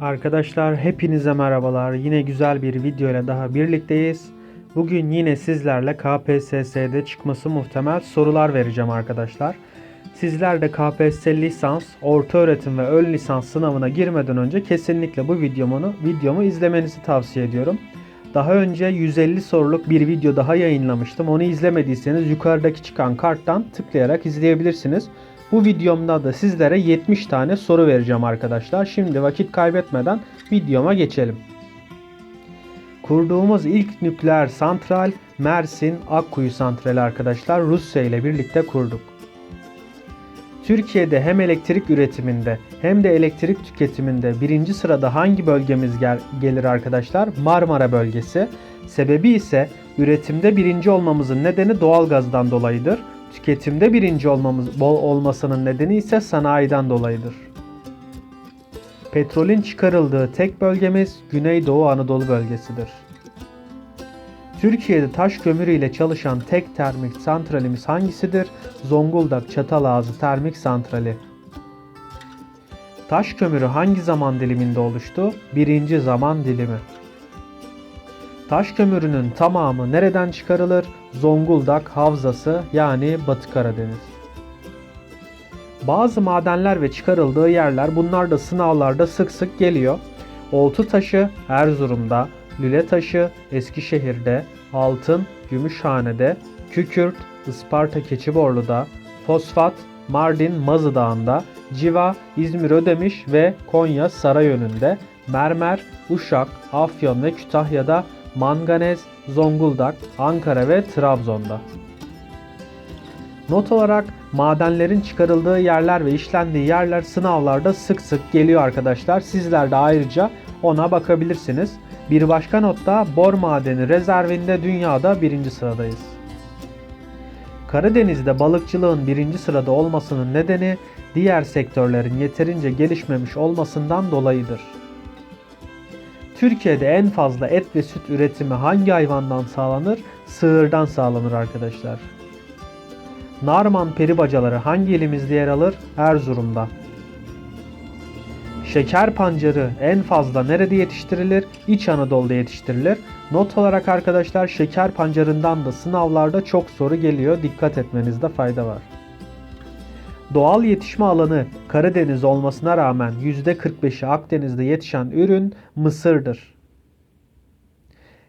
Arkadaşlar hepinize merhabalar. Yine güzel bir video ile daha birlikteyiz. Bugün yine sizlerle KPSS'de çıkması muhtemel sorular vereceğim arkadaşlar. Sizler de KPSS lisans, orta öğretim ve ön lisans sınavına girmeden önce kesinlikle bu videomu, videomu izlemenizi tavsiye ediyorum. Daha önce 150 soruluk bir video daha yayınlamıştım. Onu izlemediyseniz yukarıdaki çıkan karttan tıklayarak izleyebilirsiniz. Bu videomda da sizlere 70 tane soru vereceğim arkadaşlar. Şimdi vakit kaybetmeden videoma geçelim. Kurduğumuz ilk nükleer santral Mersin Akkuyu Santrali arkadaşlar Rusya ile birlikte kurduk. Türkiye'de hem elektrik üretiminde hem de elektrik tüketiminde birinci sırada hangi bölgemiz gel- gelir arkadaşlar? Marmara bölgesi. Sebebi ise üretimde birinci olmamızın nedeni doğalgazdan dolayıdır. Tüketimde birinci olmamız bol olmasının nedeni ise sanayiden dolayıdır. Petrolün çıkarıldığı tek bölgemiz Güneydoğu Anadolu bölgesidir. Türkiye'de taş kömürü ile çalışan tek termik santralimiz hangisidir? Zonguldak Çatalazı Termik Santrali. Taş kömürü hangi zaman diliminde oluştu? Birinci zaman dilimi. Taş kömürünün tamamı nereden çıkarılır? Zonguldak Havzası yani Batı Karadeniz. Bazı madenler ve çıkarıldığı yerler bunlar da sınavlarda sık sık geliyor. Oltu taşı Erzurum'da, Lüle taşı Eskişehir'de, altın Gümüşhane'de, kükürt Isparta Keçiborlu'da, fosfat Mardin Mazı Dağı'nda, civa İzmir Ödemiş ve Konya Sarayönü'nde, mermer Uşak, Afyon ve Kütahya'da, manganez Zonguldak, Ankara ve Trabzon'da. Not olarak madenlerin çıkarıldığı yerler ve işlendiği yerler sınavlarda sık sık geliyor arkadaşlar. Sizler de ayrıca ona bakabilirsiniz. Bir başka notta bor madeni rezervinde dünyada birinci sıradayız. Karadeniz'de balıkçılığın birinci sırada olmasının nedeni diğer sektörlerin yeterince gelişmemiş olmasından dolayıdır. Türkiye'de en fazla et ve süt üretimi hangi hayvandan sağlanır? Sığırdan sağlanır arkadaşlar. Narman peribacaları hangi ilimizde yer alır? Erzurum'da. Şeker pancarı en fazla nerede yetiştirilir? İç Anadolu'da yetiştirilir. Not olarak arkadaşlar şeker pancarından da sınavlarda çok soru geliyor. Dikkat etmenizde fayda var. Doğal yetişme alanı Karadeniz olmasına rağmen %45'i Akdeniz'de yetişen ürün mısırdır.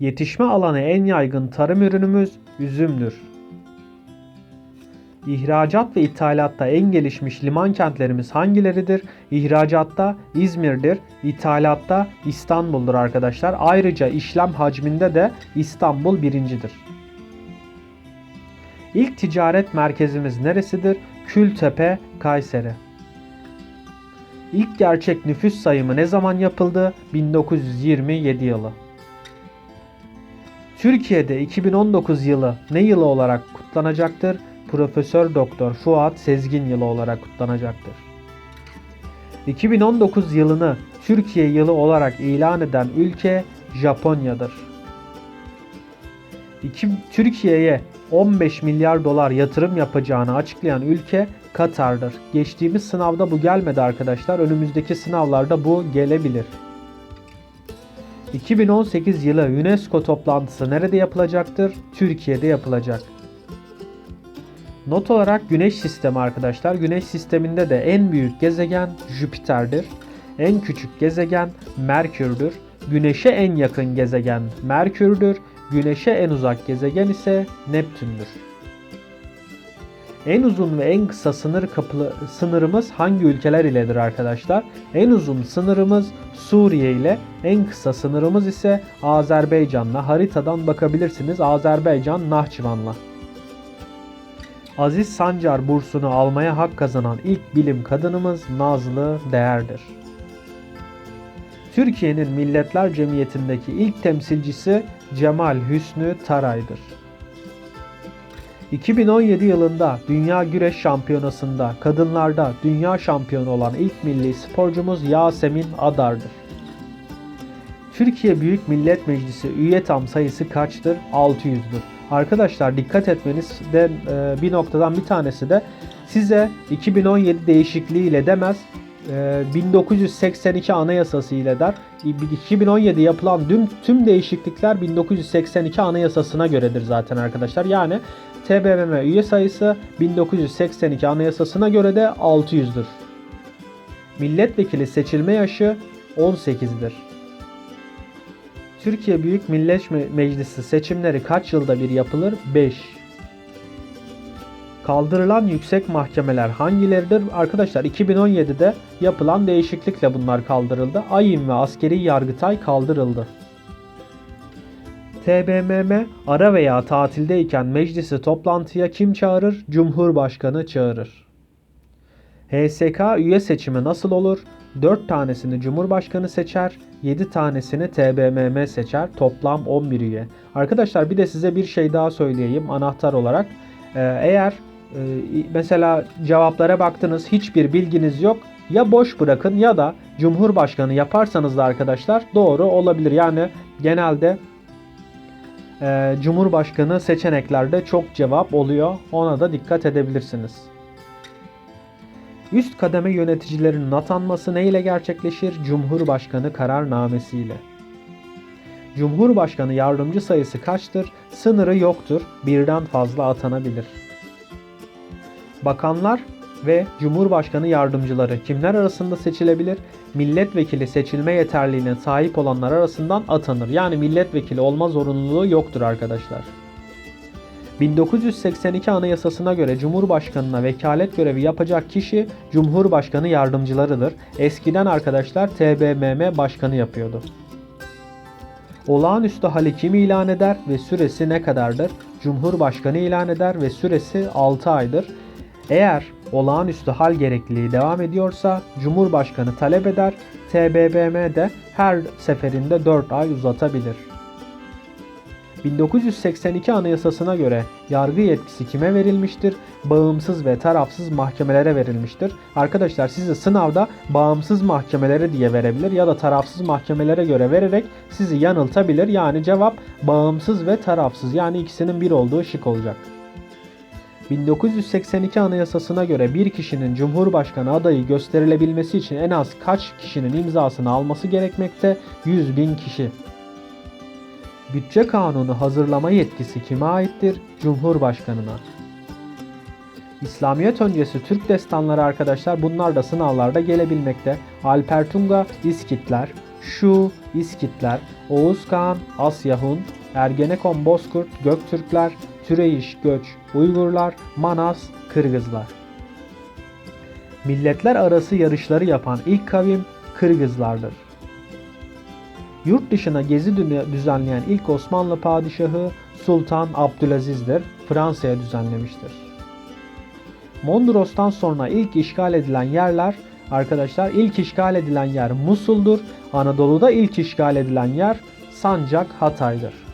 Yetişme alanı en yaygın tarım ürünümüz üzümdür. İhracat ve ithalatta en gelişmiş liman kentlerimiz hangileridir? İhracatta İzmir'dir, ithalatta İstanbul'dur arkadaşlar. Ayrıca işlem hacminde de İstanbul birincidir. İlk ticaret merkezimiz neresidir? Kültepe, Kayseri. İlk gerçek nüfus sayımı ne zaman yapıldı? 1927 yılı. Türkiye'de 2019 yılı ne yılı olarak kutlanacaktır? Profesör Doktor Fuat Sezgin yılı olarak kutlanacaktır. 2019 yılını Türkiye yılı olarak ilan eden ülke Japonya'dır. Türkiye'ye 15 milyar dolar yatırım yapacağını açıklayan ülke Katar'dır. Geçtiğimiz sınavda bu gelmedi arkadaşlar. Önümüzdeki sınavlarda bu gelebilir. 2018 yılı UNESCO toplantısı nerede yapılacaktır? Türkiye'de yapılacak. Not olarak Güneş sistemi arkadaşlar. Güneş sisteminde de en büyük gezegen Jüpiter'dir. En küçük gezegen Merkür'dür. Güneş'e en yakın gezegen Merkür'dür. Güneş'e en uzak gezegen ise Neptün'dür. En uzun ve en kısa sınır kapılı sınırımız hangi ülkeler iledir arkadaşlar? En uzun sınırımız Suriye ile, en kısa sınırımız ise Azerbaycan'la. Haritadan bakabilirsiniz. Azerbaycan Nahçıvan'la. Aziz Sancar bursunu almaya hak kazanan ilk bilim kadınımız Nazlı Değer'dir. Türkiye'nin Milletler Cemiyeti'ndeki ilk temsilcisi Cemal Hüsnü Taray'dır. 2017 yılında Dünya Güreş Şampiyonası'nda kadınlarda dünya şampiyonu olan ilk milli sporcumuz Yasemin Adar'dır. Türkiye Büyük Millet Meclisi üye tam sayısı kaçtır? 600'dür. Arkadaşlar dikkat etmenizden e, bir noktadan bir tanesi de size 2017 değişikliğiyle demez e, 1982 Anayasası ile der. 2017 yapılan tüm, tüm değişiklikler 1982 Anayasasına göredir zaten arkadaşlar. Yani TBMM üye sayısı 1982 Anayasasına göre de 600'dür. Milletvekili seçilme yaşı 18'dir. Türkiye Büyük Millet Me- Meclisi seçimleri kaç yılda bir yapılır? 5. Kaldırılan yüksek mahkemeler hangileridir? Arkadaşlar 2017'de yapılan değişiklikle bunlar kaldırıldı. AYİM ve Askeri Yargıtay kaldırıldı. TBMM ara veya tatildeyken meclisi toplantıya kim çağırır? Cumhurbaşkanı çağırır. HSK üye seçimi nasıl olur? 4 tanesini Cumhurbaşkanı seçer, 7 tanesini TBMM seçer. Toplam 11 üye. Arkadaşlar bir de size bir şey daha söyleyeyim anahtar olarak. Ee, eğer mesela cevaplara baktınız hiçbir bilginiz yok ya boş bırakın ya da Cumhurbaşkanı yaparsanız da arkadaşlar doğru olabilir. Yani genelde e, Cumhurbaşkanı seçeneklerde çok cevap oluyor. Ona da dikkat edebilirsiniz. Üst kademe yöneticilerinin atanması ne ile gerçekleşir? Cumhurbaşkanı kararnamesiyle. Cumhurbaşkanı yardımcı sayısı kaçtır? Sınırı yoktur. Birden fazla atanabilir. Bakanlar ve Cumhurbaşkanı yardımcıları kimler arasında seçilebilir? Milletvekili seçilme yeterliğine sahip olanlar arasından atanır. Yani milletvekili olma zorunluluğu yoktur arkadaşlar. 1982 Anayasasına göre Cumhurbaşkanına vekalet görevi yapacak kişi Cumhurbaşkanı yardımcılarıdır. Eskiden arkadaşlar TBMM başkanı yapıyordu. Olağanüstü hali kim ilan eder ve süresi ne kadardır? Cumhurbaşkanı ilan eder ve süresi 6 aydır. Eğer olağanüstü hal gerekliliği devam ediyorsa Cumhurbaşkanı talep eder, TBMM de her seferinde 4 ay uzatabilir. 1982 Anayasasına göre yargı yetkisi kime verilmiştir? Bağımsız ve tarafsız mahkemelere verilmiştir. Arkadaşlar sizi sınavda bağımsız mahkemelere diye verebilir ya da tarafsız mahkemelere göre vererek sizi yanıltabilir. Yani cevap bağımsız ve tarafsız yani ikisinin bir olduğu şık olacak. 1982 Anayasasına göre bir kişinin Cumhurbaşkanı adayı gösterilebilmesi için en az kaç kişinin imzasını alması gerekmekte? 100 bin kişi. Bütçe kanunu hazırlama yetkisi kime aittir? Cumhurbaşkanına. İslamiyet öncesi Türk destanları arkadaşlar bunlar da sınavlarda gelebilmekte. Alper Tunga, İskitler, Şu, İskitler, Oğuz Kağan, Asyahun, Ergenekon Bozkurt, Göktürkler, Türeyiş Göç, Uygurlar, Manas, Kırgızlar. Milletler arası yarışları yapan ilk kavim Kırgızlardır. Yurt dışına gezi dü- düzenleyen ilk Osmanlı padişahı Sultan Abdülaziz'dir. Fransa'ya düzenlemiştir. Mondros'tan sonra ilk işgal edilen yerler arkadaşlar ilk işgal edilen yer Musul'dur. Anadolu'da ilk işgal edilen yer Sancak Hatay'dır.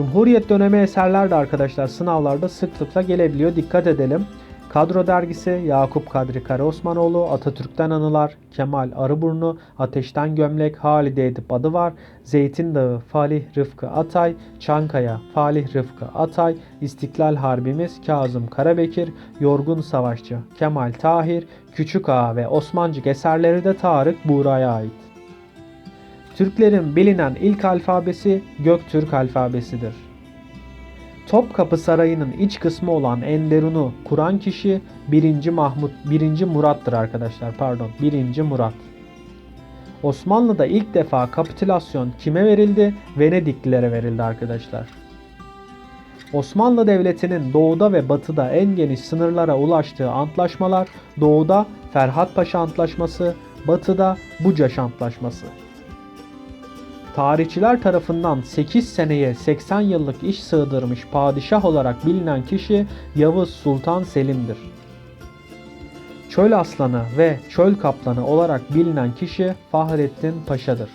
Cumhuriyet dönemi eserler de arkadaşlar sınavlarda sıklıkla gelebiliyor. Dikkat edelim. Kadro dergisi Yakup Kadri Karaosmanoğlu, Atatürk'ten Anılar, Kemal Arıburnu, Ateşten Gömlek, Halide Edip adı var, Zeytin Dağı, Falih Rıfkı Atay, Çankaya, Falih Rıfkı Atay, İstiklal Harbimiz, Kazım Karabekir, Yorgun Savaşçı, Kemal Tahir, Küçük Ağa ve Osmancık eserleri de Tarık Buğra'ya ait. Türklerin bilinen ilk alfabesi Göktürk alfabesidir. Topkapı Sarayı'nın iç kısmı olan Enderun'u kuran kişi 1. Mahmut 1. Murat'tır arkadaşlar. Pardon, 1. Murat. Osmanlı'da ilk defa kapitülasyon kime verildi? Venediklilere verildi arkadaşlar. Osmanlı Devleti'nin doğuda ve batıda en geniş sınırlara ulaştığı antlaşmalar doğuda Ferhat Paşa Antlaşması, batıda Bucaş Antlaşması. Tarihçiler tarafından 8 seneye 80 yıllık iş sığdırmış padişah olarak bilinen kişi Yavuz Sultan Selim'dir. Çöl aslanı ve çöl kaplanı olarak bilinen kişi Fahrettin Paşa'dır.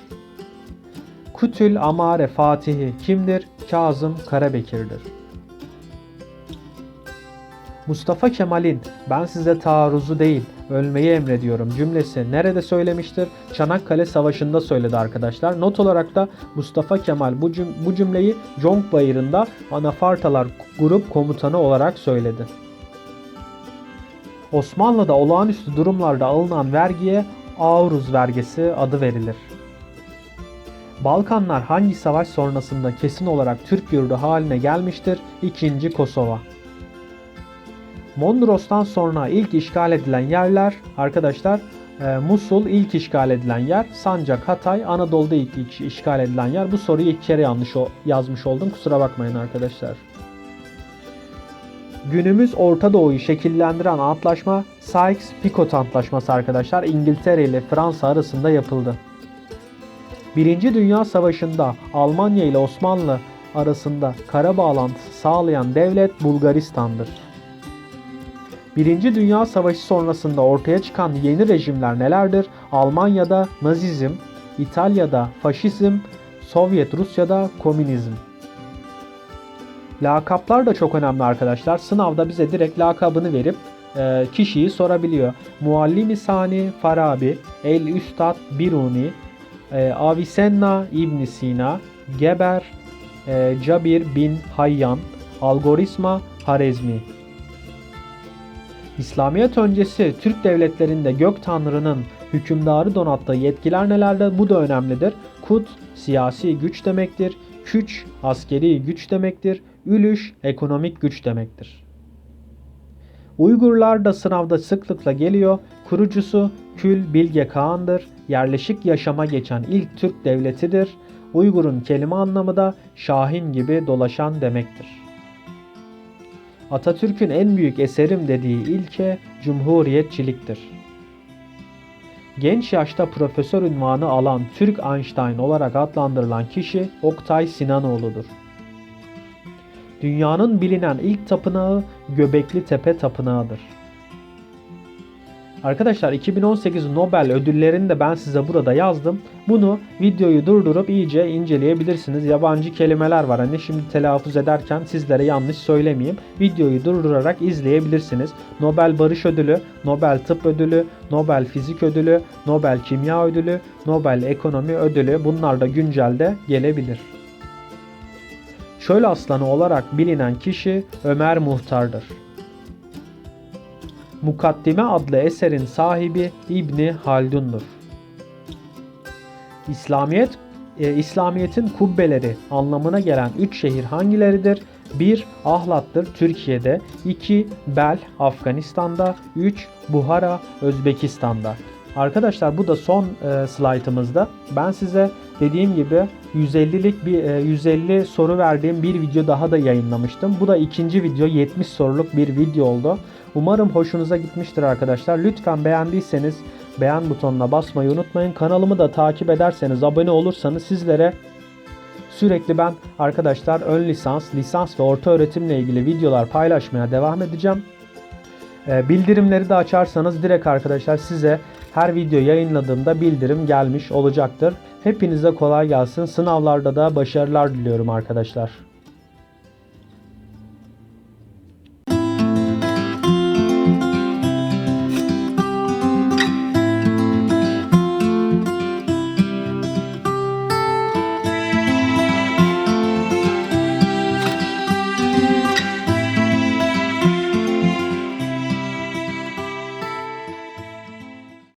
Kutül Amare Fatihi kimdir? Kazım Karabekir'dir. Mustafa Kemal'in ben size taarruzu değil ölmeyi emrediyorum cümlesi nerede söylemiştir? Çanakkale Savaşı'nda söyledi arkadaşlar. Not olarak da Mustafa Kemal bu, cüm- bu cümleyi Conk Bayırı'nda Anafartalar Grup Komutanı olarak söyledi. Osmanlı'da olağanüstü durumlarda alınan vergiye Auruz vergisi adı verilir. Balkanlar hangi savaş sonrasında kesin olarak Türk yurdu haline gelmiştir? 2. Kosova. Mondros'tan sonra ilk işgal edilen yerler arkadaşlar e, Musul ilk işgal edilen yer, Sancak, Hatay, Anadolu'da ilk, işgal edilen yer. Bu soruyu iki kere yanlış o- yazmış oldum. Kusura bakmayın arkadaşlar. Günümüz Orta Doğu'yu şekillendiren antlaşma Sykes-Picot Antlaşması arkadaşlar İngiltere ile Fransa arasında yapıldı. Birinci Dünya Savaşı'nda Almanya ile Osmanlı arasında kara bağlantısı sağlayan devlet Bulgaristan'dır. Birinci Dünya Savaşı sonrasında ortaya çıkan yeni rejimler nelerdir? Almanya'da Nazizm, İtalya'da Faşizm, Sovyet Rusya'da Komünizm. Lakaplar da çok önemli arkadaşlar. Sınavda bize direkt lakabını verip e, kişiyi sorabiliyor. Muallimi Sani Farabi, El Üstad Biruni, e, Avicenna İbn Sina, Geber, e, Cabir bin Hayyan, Algoritma Harezmi. İslamiyet öncesi Türk devletlerinde gök tanrının hükümdarı donattığı yetkiler nelerdir? Bu da önemlidir. Kut siyasi güç demektir. Küç askeri güç demektir. Ülüş ekonomik güç demektir. Uygurlar da sınavda sıklıkla geliyor. Kurucusu Kül Bilge Kağan'dır. Yerleşik yaşama geçen ilk Türk devletidir. Uygur'un kelime anlamı da Şahin gibi dolaşan demektir. Atatürk'ün en büyük eserim dediği ilke cumhuriyetçiliktir. Genç yaşta profesör ünvanı alan Türk Einstein olarak adlandırılan kişi Oktay Sinanoğlu'dur. Dünyanın bilinen ilk tapınağı Göbekli Tepe Tapınağı'dır. Arkadaşlar 2018 Nobel ödüllerini de ben size burada yazdım. Bunu videoyu durdurup iyice inceleyebilirsiniz. Yabancı kelimeler var. Hani şimdi telaffuz ederken sizlere yanlış söylemeyeyim. Videoyu durdurarak izleyebilirsiniz. Nobel Barış Ödülü, Nobel Tıp Ödülü, Nobel Fizik Ödülü, Nobel Kimya Ödülü, Nobel Ekonomi Ödülü bunlar da güncelde gelebilir. Çöl aslanı olarak bilinen kişi Ömer Muhtar'dır. Mukaddime adlı eserin sahibi İbni Haldun'dur. İslamiyet e, İslamiyet'in kubbeleri anlamına gelen üç şehir hangileridir? 1. Ahlat'tır Türkiye'de. 2. Bel Afganistan'da. 3. Buhara Özbekistan'da. Arkadaşlar bu da son e, slaytımızda. Ben size dediğim gibi 150'lik bir e, 150 soru verdiğim bir video daha da yayınlamıştım. Bu da ikinci video 70 soruluk bir video oldu. Umarım hoşunuza gitmiştir arkadaşlar. Lütfen beğendiyseniz beğen butonuna basmayı unutmayın. Kanalımı da takip ederseniz, abone olursanız sizlere sürekli ben arkadaşlar ön lisans, lisans ve orta öğretimle ilgili videolar paylaşmaya devam edeceğim. Ee, Bildirimleri de açarsanız direkt arkadaşlar size her video yayınladığımda bildirim gelmiş olacaktır. Hepinize kolay gelsin. Sınavlarda da başarılar diliyorum arkadaşlar.